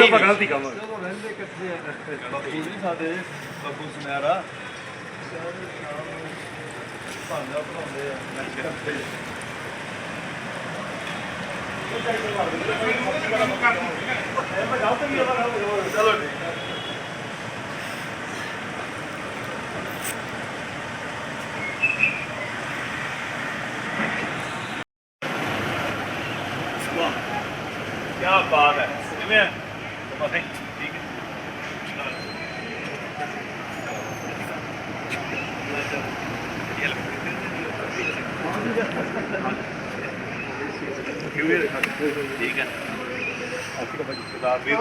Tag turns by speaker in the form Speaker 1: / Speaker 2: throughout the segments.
Speaker 1: ਆਪਾਂ ਗਲਤੀ ਕਵਾਂਗੇ
Speaker 2: ਚਲੋ ਰਹਿੰਦੇ ਕਿੱਥੇ ਆ ਸਕੂਲ ਨਹੀਂ ਸਾਡੇ ਬੱਬੂ ਸੁਨਹਿਰਾ ਭਾਂਡਾ ਬਣਾਉਂਦੇ ਆ ਚਲੋ ਠੀਕ ਵਾਹ ਕੀ ਬਾਤ ਹੈ ਕਿਵੇਂ ਹੈ ਬਸ ਠੀਕ ਹੈ ਠੀਕ ਹੈ ਆਪਕੋ ਭਾਈ ਸਰਦਾਰ ਵੀਰ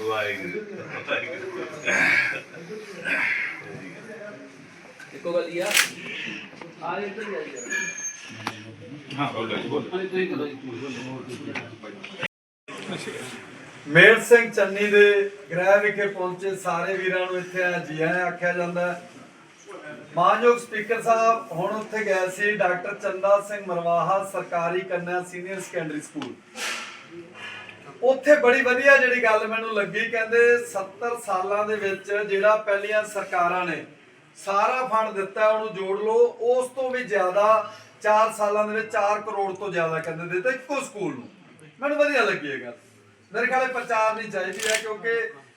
Speaker 2: ਵਾਹਿਗੁਰੂ ਵਾਹਿਗੁਰੂ
Speaker 3: ਇੱਕੋ ਗੱਲ ਆ ਆ ਇੱਧਰ ਹੀ
Speaker 2: ਹਾਂ ਬੋਲੋ ਬੋਲੋ।
Speaker 3: ਤੁਸੀਂ ਕਰੋ
Speaker 4: ਮੇਰ ਸਿੰਘ ਚੰਨੀ ਦੇ ਗ੍ਰਹਿ ਵਿਖੇ ਪਹੁੰਚੇ ਸਾਰੇ ਵੀਰਾਂ ਨੂੰ ਇੱਥੇ ਆ ਜੀ ਆਇਆਂ ਆਖਿਆ ਜਾਂਦਾ ਮਾਨਯੋਗ ਸਪੀਕਰ ਸਾਹਿਬ, ਹੁਣ ਉੱਥੇ ਗਏ ਸੀ ਡਾਕਟਰ ਚੰਦਾ ਸਿੰਘ ਮਰਵਾਹਾ, ਸਰਕਾਰੀ ਕੰਨਿਆ ਸੀਨੀਅਰ ਸੈਕੰਡਰੀ ਸਕੂਲ। ਉੱਥੇ ਬੜੀ ਵਧੀਆ ਜਿਹੜੀ ਗੱਲ ਮੈਨੂੰ ਲੱਗੀ, ਕਹਿੰਦੇ 70 ਸਾਲਾਂ ਦੇ ਵਿੱਚ ਜਿਹੜਾ ਪਹਿਲੀਆਂ ਸਰਕਾਰਾਂ ਨੇ ਸਾਰਾ ਫੰਡ ਦਿੱਤਾ, ਉਹਨੂੰ ਜੋੜ ਲਓ, ਉਸ ਤੋਂ ਵੀ ਜ਼ਿਆਦਾ 4 ਸਾਲਾਂ ਦੇ ਵਿੱਚ 4 ਕਰੋੜ ਤੋਂ ਜ਼ਿਆਦਾ ਕਹਿੰਦੇ ਦਿੱਤਾ ਇੱਕੋ ਸਕੂਲ ਨੂੰ। ਮੈਨੂੰ ਵਧੀਆ ਲੱਗੀ ਇਹ ਗੱਲ। ਮੇਰੇ ਖਿਆਲੇ ਪ੍ਰਚਾਰ ਨਹੀਂ ਚਾਹੀਦੀ ਹੈ ਕਿਉਂਕਿ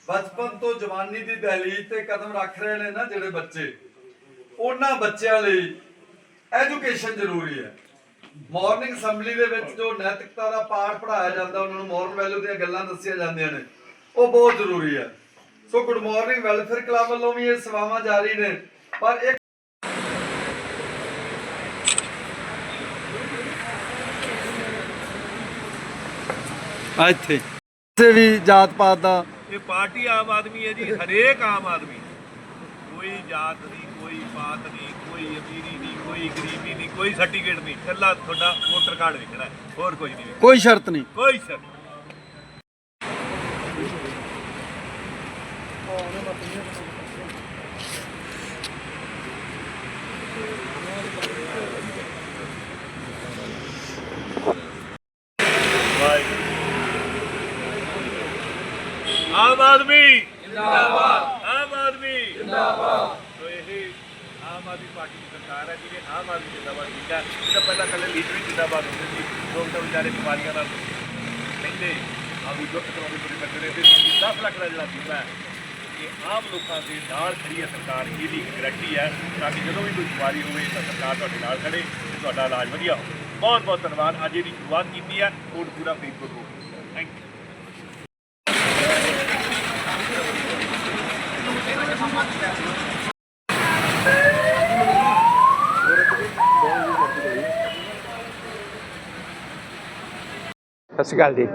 Speaker 4: ਬਚਪਨ ਤੋਂ ਜਵਾਨੀ ਦੀ ਦਹਲੀਜ਼ ਤੇ ਕਦਮ ਰੱਖ ਰਹੇ ਨੇ ਨਾ ਜਿਹੜੇ ਬੱਚੇ, ਉਹਨਾਂ ਬੱਚਿਆਂ ਲਈ ਐਜੂਕੇਸ਼ਨ ਜ਼ਰੂਰੀ ਹੈ। ਮਾਰਨਿੰਗ ਅਸੈਂਬਲੀ ਦੇ ਵਿੱਚ ਜੋ ਨੈਤਿਕਤਾ ਦਾ ਪਾਠ ਪੜਾਇਆ ਜਾਂਦਾ, ਉਹਨਾਂ ਨੂੰ ਮੋਰਲ ਵੈਲਿਊ ਦੀਆਂ ਗੱਲਾਂ ਦੱਸੀਆਂ ਜਾਂਦੀਆਂ ਨੇ, ਉਹ ਬਹੁਤ ਜ਼ਰੂਰੀ ਹੈ। So good morning welfare club ਵੱਲੋਂ ਵੀ ਇਹ ਸੇਵਾਵਾਂ ਜਾਰੀ ਨੇ, ਪਰ ਇੱਕ ਇੱਥੇ। ਕਿਸੇ ਵੀ ਜਾਤ ਪਾਤ ਦਾ
Speaker 1: ਇਹ ਪਾਰਟੀ ਆਮ ਆਦਮੀ ਹੈ ਜੀ ਹਰੇਕ ਆਮ ਆਦਮੀ ਕੋਈ ਜਾਤ ਨਹੀਂ ਕੋਈ ਪਾਤ ਨਹੀਂ ਕੋਈ ਅਮੀਰੀ ਨਹੀਂ ਕੋਈ ਗਰੀਬੀ ਨਹੀਂ ਕੋਈ ਸਰਟੀਫਿਕੇਟ ਨਹੀਂ ਇਕੱਲਾ ਤੁਹਾਡਾ ਵੋਟਰ ਕਾਰਡ ਵਿਖਣਾ ਹੈ ਹੋਰ ਕੁਝ ਨਹੀਂ।
Speaker 4: ਕੋਈ ਸ਼ਰਤ ਨਹੀਂ
Speaker 1: ਕੋਈ ਸ਼ਰਤ ਵਾਹਿਗੁਰੂ। ਆਮ ਆਦਮੀ ਜਿੰਦਾਬਾਦ ਆਮ ਆਦਮੀ ਜਿੰਦਾਬਾਦ ਤੋ ਇਹ ਆਮ ਆਦਮੀ ਪਾਰਟੀ ਦੀ ਸਰਕਾਰ ਹੈ, ਜਿਹਨੇ ਆਮ ਆਦਮੀ ਜਿੰਦਾਬਾਦ ਕੀਤਾ ਤਾਂ ਪਹਿਲਾਂ ਕੱਲੇ ਲੀਡਰ ਹੀ ਜਿੰਦਾਬਾਦ ਹੁੰਦੇ ਸੀ। ਲੋਕ ਤਾਂ ਵਿਚਾਰੇ ਬਿਮਾਰੀਆਂ ਨਾਲ ਕਹਿੰਦੇ ਆ ਵੀ ਦੁੱਖ ਕਰਾਉਂਦੇ ਤੁਰੇ ਫਿਰਦੇ ਨੇ ਤੇ 10 ਲੱਖ ਦਾ ਜਿਹੜਾ ਬੀਮਾ ਹੈ। ਇਹ ਆਮ ਲੋਕਾਂ ਦੇ ਨਾਲ ਖੜੀ ਹੈ ਸਰਕਾਰ, ਇਹਦੀ ਗਰੰਟੀ ਹੈ। ਤਾਂ ਕਿ ਜਦੋਂ ਵੀ ਕੋਈ ਬਿਮਾਰੀ ਹੋਵੇ, ਤਾਂ ਸਰਕਾਰ ਤੁਹਾਡੇ ਨਾਲ ਖੜੇ ਤੇ ਤੁਹਾਡਾ ਇਲਾਜ ਵਧੀਆ ਹੋਵੇ। ਬਹੁਤ ਬਹੁਤ ਧੰਨਵਾਦ। ਅੱਜ ਇਹਦੀ ਸ਼ੁਰੂਆਤ ਕੀਤੀ ਹੈ। Kotkapura Faridkot road thank you
Speaker 5: Sat Sri Akal ਜੀ।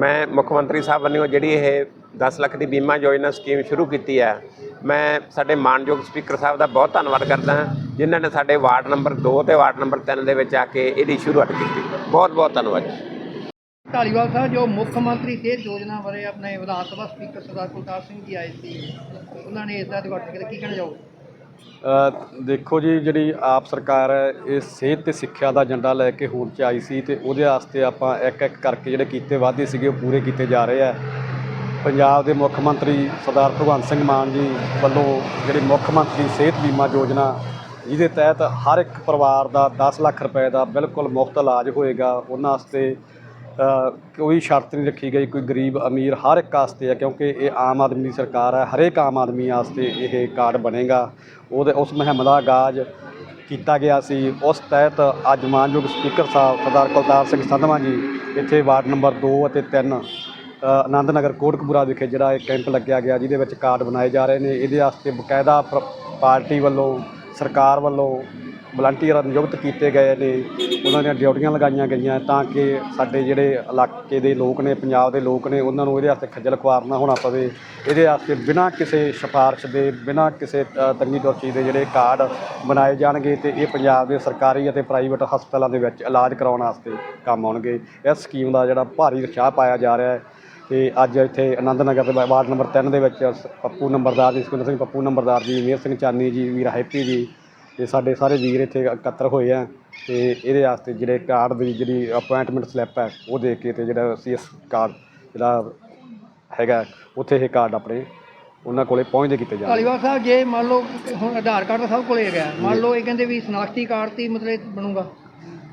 Speaker 5: ਮੈਂ ਮੁੱਖ ਮੰਤਰੀ ਸਾਹਿਬ ਵੱਲੋਂ ਜਿਹੜੀ ਇਹ 10 ਲੱਖ ਦੀ ਬੀਮਾ ਯੋਜਨਾ ਸਕੀਮ ਸ਼ੁਰੂ ਕੀਤੀ ਹੈ, ਮੈਂ ਸਾਡੇ ਮਾਨਯੋਗ ਸਪੀਕਰ ਸਾਹਿਬ ਦਾ ਬਹੁਤ ਧੰਨਵਾਦ ਕਰਦਾ ਹਾਂ, ਜਿਨ੍ਹਾਂ ਨੇ ਸਾਡੇ ਵਾਰਡ ਨੰਬਰ 2 ਤੇ ਵਾਰਡ ਨੰਬਰ 3 ਦੇ ਵਿੱਚ ਆ ਕੇ ਇਹਦੀ ਸ਼ੁਰੂਆਤ ਕੀਤੀ। ਬਹੁਤ ਬਹੁਤ ਧੰਨਵਾਦ ਜੀ।
Speaker 6: ਧਾਲੀਵਾਲ ਸਾਹਿਬ, ਜੋ ਮੁੱਖ ਮੰਤਰੀ ਸਿਹਤ ਯੋਜਨਾ ਬਾਰੇ ਆਪਣੇ ਵਿਧਾਨ ਸਭਾ ਸਪੀਕਰ ਸਰਦਾਰ ਕੁਲਤਾਰ ਸਿੰਘ ਜੀ ਆਏ ਸੀ, ਉਹਨਾਂ ਨੇ ਇਸ ਦਾ ਉਦਘਾਟਨ ਕੀਤਾ। ਕੀ ਕਹਿਣਾ ਚਾਹੋਗੇ?
Speaker 7: ਦੇਖੋ ਜੀ, ਜਿਹੜੀ ਆਪ ਸਰਕਾਰ ਹੈ, ਇਹ ਸਿਹਤ ਤੇ ਸਿੱਖਿਆ ਦਾ ਏਜੰਡਾ ਲੈ ਕੇ ਹੁਣ ਚ ਆਈ ਸੀ ਤੇ ਉਹਦੇ ਵਾਸਤੇ ਆਪਾਂ ਇੱਕ ਇੱਕ ਕਰਕੇ ਜਿਹੜੇ ਕੀਤੇ ਵਾਅਦੇ ਸੀਗੇ, ਉਹ ਪੂਰੇ ਕੀਤੇ ਜਾ ਰਹੇ ਆ। ਪੰਜਾਬ ਦੇ ਮੁੱਖ ਮੰਤਰੀ ਸਰਦਾਰ ਭਗਵੰਤ ਸਿੰਘ ਮਾਨ ਜੀ ਵੱਲੋਂ ਜਿਹੜੀ ਮੁੱਖ ਮੰਤਰੀ ਸਿਹਤ ਬੀਮਾ ਯੋਜਨਾ, ਜਿਹਦੇ ਤਹਿਤ ਹਰ ਇੱਕ ਪਰਿਵਾਰ ਦਾ 10 ਲੱਖ ਰੁਪਏ ਦਾ ਬਿਲਕੁਲ ਮੁਫਤ ਇਲਾਜ ਹੋਏਗਾ, ਉਹਨਾਂ ਵਾਸਤੇ ਕੋਈ ਸ਼ਰਤ ਨਹੀਂ ਰੱਖੀ ਗਈ, ਕੋਈ ਗਰੀਬ ਅਮੀਰ ਹਰ ਇੱਕ ਵਾਸਤੇ ਹੈ, ਕਿਉਂਕਿ ਇਹ ਆਮ ਆਦਮੀ ਦੀ ਸਰਕਾਰ ਹੈ, ਹਰੇਕ ਆਮ ਆਦਮੀ ਵਾਸਤੇ ਇਹ ਕਾਰਡ ਬਣੇਗਾ। ਉਹਦੇ, ਉਸ ਮੁਹਿੰਮ ਦਾ ਆਗਾਜ਼ ਕੀਤਾ ਗਿਆ ਸੀ। ਉਸ ਤਹਿਤ ਅੱਜ ਮਾਨਯੋਗ ਸਪੀਕਰ ਸਾਹਿਬ ਸਰਦਾਰ ਕੁਲਤਾਰ ਸਿੰਘ ਸੰਧਵਾਂ ਜੀ ਇੱਥੇ ਵਾਰਡ ਨੰਬਰ 2 ਅਤੇ 3 ਆਨੰਦ ਨਗਰ ਕੋਟਕਪੂਰਾ ਵਿਖੇ ਜਿਹੜਾ ਇਹ ਕੈਂਪ ਲੱਗਿਆ ਗਿਆ, ਜਿਹਦੇ ਵਿੱਚ ਕਾਰਡ ਬਣਾਏ ਜਾ ਰਹੇ ਨੇ। ਇਹਦੇ ਵਾਸਤੇ ਬਕਾਇਦਾ ਪਾਰਟੀ ਵੱਲੋਂ, ਸਰਕਾਰ ਵੱਲੋਂ ਵਲੰਟੀਅਰ ਨਿਯੁਕਤ ਕੀਤੇ ਗਏ ਨੇ, ਉਹਨਾਂ ਦੀਆਂ ਡਿਊਟੀਆਂ ਲਗਾਈਆਂ ਗਈਆਂ ਤਾਂ ਕਿ ਸਾਡੇ ਜਿਹੜੇ ਇਲਾਕੇ ਦੇ ਲੋਕ ਨੇ, ਪੰਜਾਬ ਦੇ ਲੋਕ ਨੇ, ਉਹਨਾਂ ਨੂੰ ਇਹਦੇ ਵਾਸਤੇ ਖੱਜਲ ਖੁਆਰ ਨਾ ਹੋਣਾ ਪਵੇ। ਇਹਦੇ ਵਾਸਤੇ ਬਿਨਾਂ ਕਿਸੇ ਸਿਫਾਰਿਸ਼ ਦੇ, ਬਿਨਾਂ ਕਿਸੇ ਤੰਗੀ ਦੋਚੀ ਦੇ ਜਿਹੜੇ ਕਾਰਡ ਬਣਾਏ ਜਾਣਗੇ ਤੇ ਇਹ ਪੰਜਾਬ ਦੇ ਸਰਕਾਰੀ ਅਤੇ ਪ੍ਰਾਈਵੇਟ ਹਸਪਤਾਲਾਂ ਦੇ ਵਿੱਚ ਇਲਾਜ ਕਰਾਉਣ ਵਾਸਤੇ ਕੰਮ ਆਉਣਗੇ। ਇਸ ਸਕੀਮ ਦਾ ਜਿਹੜਾ ਭਾਰੀ ਉਤਸ਼ਾਹ ਪਾਇਆ ਜਾ ਰਿਹਾ ਹੈ ਤੇ ਅੱਜ ਇੱਥੇ ਆਨੰਦ ਨਗਰ ਦੇ ਵਾਰਡ ਨੰਬਰ 3 ਦੇ ਵਿੱਚ ਸ- ਪੱਪੂ ਨੰਬਰਦਾਰ ਜੀ ਸੁਖਿੰਦਰ ਸਿੰਘ ਪੱਪੂ ਨੰਬਰਦਾਰ ਜੀ ਮੇਰ ਸਿੰਘ ਚਾਨੀ ਜੀ, ਵੀਰ ਹੈਪੀ ਜੀ ਤੇ ਸਾਡੇ ਸਾਰੇ ਵੀਰ ਇੱਥੇ ਇਕੱਤਰ ਹੋਏ ਆ ਤੇ ਇਹਦੇ ਵਾਸਤੇ ਜਿਹੜੇ ਕਾਰਡ ਦੀ ਜਿਹੜੀ ਅਪਾਇੰਟਮੈਂਟ ਸਲਿੱਪ ਹੈ, ਉਹ ਦੇ ਕੇ ਤੇ ਜਿਹੜਾ ਅਸੀਂ ਇਸ ਕਾਰਡ ਜਿਹੜਾ ਹੈਗਾ, ਉੱਥੇ ਇਹ ਕਾਰਡ ਆਪਣੇ ਉਹਨਾਂ ਕੋਲੇ ਪਹੁੰਚਦੇ ਕੀਤੇ ਜਾਣ।
Speaker 6: ਧਾਲੀਵਾਲ ਸਾਹਿਬ, ਜੇ ਮੰਨ ਲਓ ਹੁਣ ਆਧਾਰ ਕਾਰਡ ਤਾਂ ਸਭ ਕੋਲੇ ਹੈਗਾ, ਮੰਨ ਲਓ ਇਹ ਕਹਿੰਦੇ ਵੀ ਸਨਾਖਤੀ ਕਾਰਡ ਤੇ ਮਤਲਬ ਬਣੂਗਾ।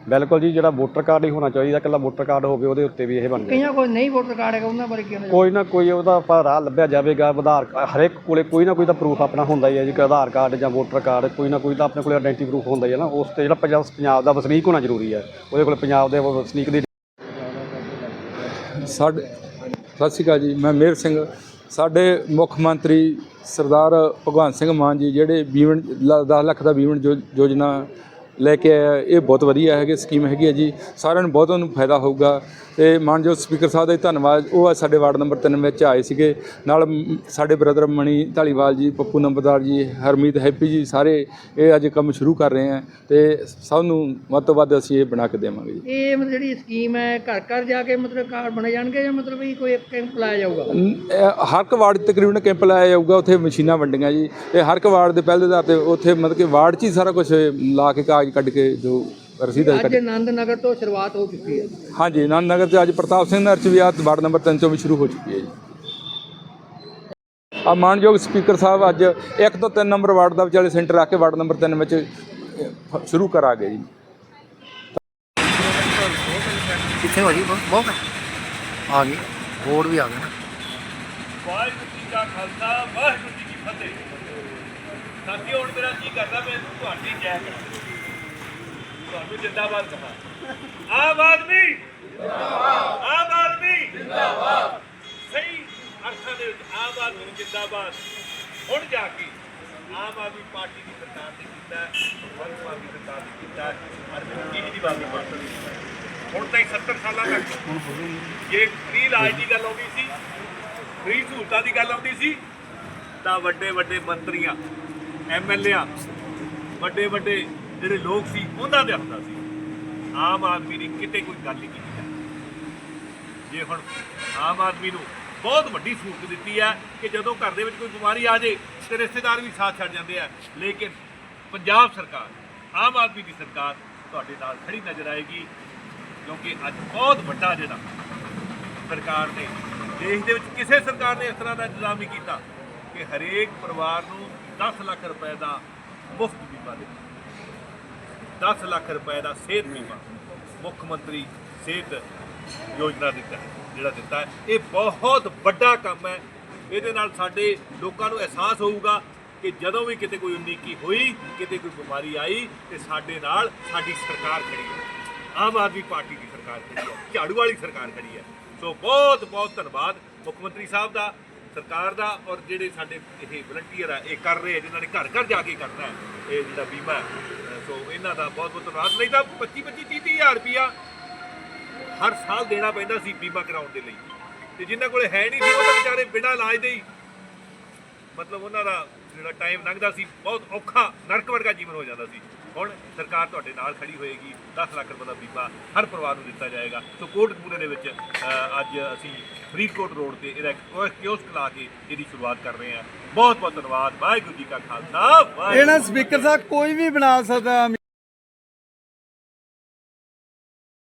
Speaker 7: ਬਿਲਕੁਲ ਜੀ ਜਿਹੜਾ ਵੋਟਰ ਕਾਰਡ ਹੀ ਹੋਣਾ ਚਾਹੀਦਾ ਇਕੱਲਾ ਵੋਟਰ ਕਾਰਡ ਹੋਵੇ ਉਹਦੇ ਉੱਤੇ ਵੀ ਇਹ ਬਣ ਜਾਏ।
Speaker 6: ਕਈਆਂ ਕੋਲ ਨਹੀਂ ਵੋਟਰ ਕਾਰਡ ਹੈਗਾ ਉਹਨਾਂ ਬਾਰੇ ਕੀ
Speaker 7: ਕੋਈ ਨਾ ਕੋਈ ਉਹਦਾ ਆਪਾਂ ਰਾਹ ਲੱਭਿਆ ਜਾਵੇਗਾ ਆਧਾਰ ਹਰੇਕ ਕੋਲੇ ਕੋਈ ਨਾ ਕੋਈ ਤਾਂ ਪ੍ਰੂਫ ਆਪਣਾ ਹੁੰਦਾ ਹੀ ਹੈ ਜੀ ਕਿ ਆਧਾਰ ਕਾਰਡ ਜਾਂ ਵੋਟਰ ਕਾਰਡ ਕੋਈ ਨਾ ਕੋਈ ਤਾਂ ਆਪਣੇ ਕੋਲੇ ਆਇਡੈਂਟੀ ਪ੍ਰੂਫ ਹੁੰਦਾ ਹੀ ਹੈ ਨਾ ਉਸ ਤੇ ਜਿਹੜਾ ਪੰਜਾਬ ਪੰਜਾਬ ਦਾ ਵਸਨੀਕ ਹੋਣਾ ਜ਼ਰੂਰੀ ਹੈ ਉਹਦੇ ਕੋਲੇ ਪੰਜਾਬ ਦੇ ਵਸਨੀਕ ਦੀ
Speaker 8: ਸਾਡੇ ਸਤਿ ਸ਼੍ਰੀ ਅਕਾਲ ਜੀ ਮੈਂ ਮੇਹਰ ਸਿੰਘ ਸਾਡੇ ਮੁੱਖ ਮੰਤਰੀ ਸਰਦਾਰ ਭਗਵੰਤ ਸਿੰਘ ਮਾਨ ਜੀ ਜਿਹੜੇ ਬੀਮਣ 10 ਲੱਖ ਦਾ ਯੋ- ਯੋਜਨਾ ਲੈ ਕੇ ਆਇਆ। ਇਹ ਬਹੁਤ ਵਧੀਆ ਹੈਗੀ ਸਕੀਮ ਹੈਗੀ ਹੈ ਜੀ। ਸਾਰਿਆਂ ਨੂੰ ਬਹੁਤ ਉਹਨੂੰ ਫਾਇਦਾ ਹੋਊਗਾ। ਤੇ ਮਾਨਯੋਗ ਸਪੀਕਰ ਸਾਹਿਬ ਦਾ ਧੰਨਵਾਦ। ਉਹ ਸਾਡੇ ਵਾਰਡ ਨੰਬਰ 3 ਵਿੱਚ ਆਏ ਸੀਗੇ। ਨਾਲ ਸਾਡੇ ਬ੍ਰਦਰ ਮਣੀ ਢਾਲੀਵਾਲ ਜੀ ਪੱਪੂ ਨੰਬਰਦਾਰ ਜੀ ਹਰਮੀਤ ਹੈਪੀ ਜੀ ਸਾਰੇ ਇਹ ਅੱਜ ਕੰਮ ਸ਼ੁਰੂ ਕਰ ਰਹੇ ਆ ਤੇ ਸਭ ਨੂੰ ਵੱਧ ਤੋਂ ਵੱਧ ਅਸੀਂ ਇਹ ਬਣਾ ਕੇ ਦੇਵਾਂਗੇ ਜੀ।
Speaker 6: ਇਹ ਮਤਲਬ ਜਿਹੜੀ ਸਕੀਮ ਹੈ ਘਰ ਘਰ ਜਾ ਕੇ ਮਤਲਬ ਕਾਰਡ ਬਣੇ ਜਾਣਗੇ ਜਾਂ ਮਤਲਬ ਵੀ ਕੋਈ ਇੱਕ ਕੈਂਪ ਲਾਇਆ ਜਾਊਗਾ?
Speaker 8: ਇਹ ਹਰ ਇੱਕ ਵਾਰਡ ਤਕਰੀਬਨ ਕੈਂਪ ਲਾਇਆ ਜਾਊਗਾ। ਉੱਥੇ ਮਸ਼ੀਨਾਂ ਵੰਡੀਆਂ ਜੀ। ਤੇ ਹਰ ਇੱਕ ਵਾਰਡ ਦੇ ਪਹਿਲੇ ਆਧਾਰ ਤੇ ਉੱਥੇ ਮਤਲਬ ਕਿ ਵਾਰਡ 'ਚ ਹੀ ਸਾਰਾ ਕੁਝ ਲਾ ਕੇ ਕਾਗਜ਼ ਕੱਢ ਕੇ ਜੋ ਰਸੀਦ
Speaker 6: ਅੱਜ ਆਨੰਦ ਨਗਰ ਤੋਂ ਸ਼ੁਰੂਆਤ ਹੋ ਚੁੱਕੀ ਹੈ
Speaker 8: ਹਾਂਜੀ ਆਨੰਦ ਨਗਰ 'ਚ ਅੱਜ ਪ੍ਰਤਾਪ ਸਿੰਘ ਨਗਰ 'ਚ ਵੀ ਆ ਵਾਰਡ ਨੰਬਰ 3 ਤੋਂ ਵੀ ਸ਼ੁਰੂ ਹੋ ਚੁੱਕੀ ਹੈ ਜੀ। ਆ ਮਾਨਯੋਗ ਸਪੀਕਰ ਸਾਹਿਬ ਅੱਜ 1 ਤੋਂ 3 ਨੰਬਰ ਵਾਰਡ ਦਾ ਵਿਚਾਲੇ ਸੈਂਟਰ ਆ ਕੇ ਵਾਰਡ ਨੰਬਰ 3 ਵਿੱਚ ਅ, ਸ਼ੁਰੂ ਕਰਾਂਗੇ ਜੀ।
Speaker 6: ਕਿੱਥੇ ਹੋ ਜੀ? ਬਹੁਤ ਆ ਗਈ। ਬੋਰਡ ਵੀ ਆ ਗਿਆ ਨਾ।
Speaker 1: ਵਾਹਿਗੁਰੂ ਜੀ ਕਾ ਖਾਲਸਾ ਵਾਹਿਗੁਰੂ ਜੀ ਕੀ ਫਤਿਹ। ਸਾਥੀਓ ਹੁਣ ਮੇਰਾ ਕੀ ਕਰਦਾ ਮੈਂ ਤੁਹਾਡੀ ਜੈ ਕਰਾਂ ਤੁਹਾਨੂੰ ਜਿੰਦਾਬਾਦ ਕਹਾਂ। ਆਮ ਆਦਮੀ। ਜਿੰਦਾਬਾਦ ਆਮ ਆਦਮੀ। ਜਿੰਦਾਬਾਦ। ਸਹੀ ਅਰਥਾਂ ਦੇ ਵਿੱਚ ਆਮ ਆਦਮੀ ਨੂੰ ਜਿੰਦਾਬਾਦ। ਹੁਣ ਜਾ ਕੇ ਆਮ ਆਦਮੀ ਪਾਰਟੀ ਦੀ ਸਰਕਾਰ ਨੇ ਕੀਤਾ ਹੈ, ਭਗਵੰਤ ਮਾਨ ਦੀ ਸਰਕਾਰ ਨੇ ਕੀਤਾ ਹੈ, ਅਰਵਿੰਦ ਕੇਜਰੀਵਾਲ ਦੀ ਪਾਰਟੀ ਨੇ ਕੀਤਾ ਹੈ। ਹੁਣ ਤਾਈਂ 70 ਸਾਲਾਂ ਤੱਕ ਜੇ ਫ੍ਰੀ ਇਲਾਜ ਦੀ ਗੱਲ ਆਉਂਦੀ ਸੀ ਫ੍ਰੀ ਸਹੂਲਤਾਂ ਦੀ ਗੱਲ ਆਉਂਦੀ ਸੀ ਤਾਂ ਵੱਡੇ ਵੱਡੇ ਮੰਤਰੀਆਂ ਐਮਐਲਏਆਂ ਵੱਡੇ ਵੱਡੇ ਜਿਹੜੇ ਲੋਕ ਸੀ, ਉਹਨਾਂ ਦੇ ਹੁੰਦਾ ਸੀ। ਆਮ ਆਦਮੀ ਨੇ ਕਿਤੇ ਕੋਈ ਗੱਲ ਨਹੀਂ ਕੀਤੀ। ਜਾਂਦੀ ਜੇ ਹੁਣ ਆਮ ਆਦਮੀ ਨੂੰ ਬਹੁਤ ਵੱਡੀ ਸਹੂਲਤ ਦਿੱਤੀ ਹੈ ਕਿ ਜਦੋਂ ਘਰ ਦੇ ਵਿੱਚ ਕੋਈ ਬਿਮਾਰੀ ਆ ਜੇ ਤੇ ਰਿਸ਼ਤੇਦਾਰ ਵੀ ਸਾਥ ਛੱਡ ਜਾਂਦੇ ਆ। ਲੇਕਿਨ ਪੰਜਾਬ ਸਰਕਾਰ, ਆਮ ਆਦਮੀ ਦੀ ਸਰਕਾਰ ਤੁਹਾਡੇ ਨਾਲ ਖੜੀ ਨਜ਼ਰ ਆਏਗੀ, ਕਿਉਂਕਿ ਅੱਜ ਬਹੁਤ ਵੱਡਾ ਜਿਹੜਾ ਸਰਕਾਰ ਨੇ, ਦੇਸ਼ ਦੇ ਵਿੱਚ ਕਿਸੇ ਸਰਕਾਰ ਨੇ ਇਸ ਤਰ੍ਹਾਂ ਦਾ ਇੰਤਜ਼ਾਮ ਨਹੀਂ ਕੀਤਾ ਕਿ ਹਰੇਕ ਪਰਿਵਾਰ ਨੂੰ 10 ਲੱਖ ਰੁਪਏ ਦਾ ਮੁਫਤ ਬੀਮਾ ਦਿੱਤਾ। 10 ਲੱਖ ਰੁਪਏ ਦਾ ਸਿਹਤ ਬੀਮਾ ਮੁੱਖ ਮੰਤਰੀ ਸਿਹਤ ਯੋਜਨਾ ਦਿੱਤਾ ਜਿਹੜਾ ਦਿੱਤਾ ਇਹ ਬਹੁਤ ਵੱਡਾ ਕੰਮ ਹੈ। ਇਹਦੇ ਨਾਲ ਸਾਡੇ ਲੋਕਾਂ ਨੂੰ ਅਹਿਸਾਸ ਹੋਊਗਾ ਕਿ ਜਦੋਂ ਵੀ ਕਿਤੇ ਕੋਈ ਉਨੀਕੀ ਹੋਈ, ਕਿਤੇ ਕੋਈ ਬਿਮਾਰੀ ਆਈ, ਤੇ ਸਾਡੇ ਨਾਲ ਸਾਡੀ ਸਰਕਾਰ ਖੜੀ ਹੈ। ਆਮ ਆਦਮੀ ਪਾਰਟੀ ਦੀ ਸਰਕਾਰ ਖੜੀ ਹੈ, ਝਾੜੂ ਵਾਲੀ ਸਰਕਾਰ ਖੜੀ ਹੈ। ਸੋ ਬਹੁਤ ਬਹੁਤ ਧੰਨਵਾਦ ਮੁੱਖ ਮੰਤਰੀ ਸਾਹਿਬ ਦਾ, ਸਰਕਾਰ ਦਾ ਔਰ ਜਿਹੜੇ ਸਾਡੇ ਇਹ ਵਲੰਟੀਅਰ ਆ, ਇਹ ਕਰ ਰਹੇ ਆ, ਜਿਨ੍ਹਾਂ ਨੇ ਘਰ ਘਰ ਜਾ ਕੇ ਕਰਨਾ ਹੈ, ਇਹ ਜਿਹੜਾ ਬੀਮਾ ਸੋ ਇਹਨਾਂ ਦਾ ਬਹੁਤ ਬਹੁਤ ਧੰਨਵਾਦ। ਨਹੀਂ ਤਾਂ 25 25 30 ਹਜ਼ਾਰ ਰੁਪਇਆ ਹਰ ਸਾਲ ਦੇਣਾ ਪੈਂਦਾ ਸੀ ਬੀਮਾ ਕਰਾਉਣ ਦੇ ਲਈ। ਤੇ ਜਿਨ੍ਹਾਂ ਕੋਲੇ ਹੈ ਨਹੀਂ ਸੀ, ਉਹ ਤਾਂ ਵਿਚਾਰੇ ਬਿਨਾਂ ਇਲਾਜ ਦੇ ਹੀ ਮਤਲਬ ਉਹਨਾਂ ਦਾ ਜਿਹੜਾ ਟਾਈਮ ਲੰਘਦਾ ਸੀ, ਬਹੁਤ ਔਖਾ, ਨਰਕ ਵਰਗਾ ਜੀਵਨ ਹੋ ਜਾਂਦਾ ਸੀ। ਹੁਣ ਸਰਕਾਰ ਤੁਹਾਡੇ ਨਾਲ ਖੜੀ ਹੋਏਗੀ 10 ਲੱਖ ਰੁਪਏ ਦਾ ਬੀਮਾ ਹਰ ਪਰਿਵਾਰ ਨੂੰ ਦਿੱਤਾ ਜਾਏਗਾ। ਸੋ ਕੋਟਕਪੂਰੇ ਦੇ ਵਿੱਚ ਅੱਜ ਅਸੀਂ ਫਰੀਦਕੋਟ ਰੋਡ ਤੇ ਇਹਦਾ ਇੱਕ ਕਿਓਸਕ ਲਾ ਕੇ ਇਹਦੀ ਸ਼ੁਰੂਆਤ ਕਰ ਰਹੇ ਹਾਂ। ਬਹੁਤ ਬਹੁਤ ਧੰਨਵਾਦ ਵਾਹਿਗੁਰੂ ਜੀ ਕਾ ਖਾਲਸਾ ਵਾਹਿਗੁਰੂ
Speaker 4: ਇਹਨਾਂ ਸਪੀਕਰ ਸਾਹਿਬ ਕੋਈ ਵੀ ਬਣਾ ਸਕਦਾ